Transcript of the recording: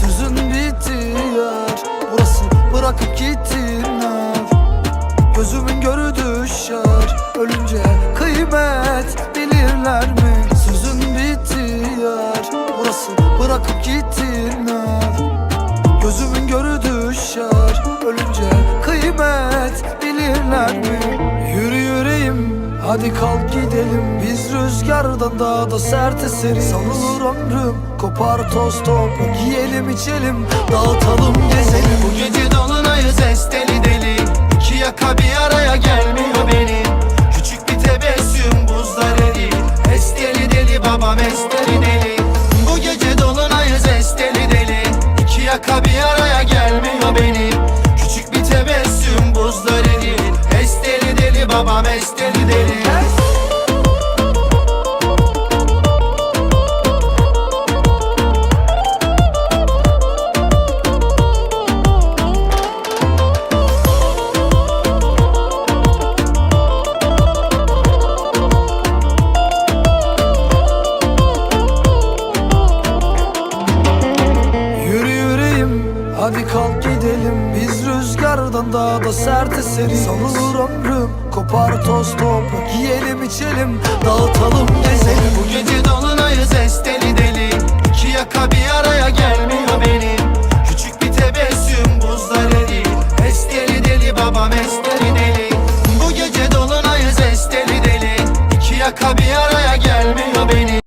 Sözün bitiyor. Burası bırakıp gittin Gözümün gördüğü şer Ölünce kıymet bilirler mi? Sözün bitiyor. Burası bırakıp gittin Gözümün gördüğü şer Ölünce kıymet bilirler mi? Hadi kalk gidelim Biz rüzgardan daha da sert eseriz Savrulur ömrüm Kopar toz toprak Yiyelim içelim Dağıtalım gezelim. Bu gece dolunayız esteli deli. İki yaka bir araya gelmiyor benim Küçük bir tebessüm buzlar eridi Esteli deli babam esteli deli. Bu gece dolunayız esteli deli. İki yaka bir araya gelmiyor benim Küçük bir tebessüm buzlar eridi Esteli deli babam esteli deli Hadi kalk gidelim Biz rüzgardan daha da sert eseriz. Savrulur ömrüm Kopar toz toprak Yiyelim içelim Dağıtalım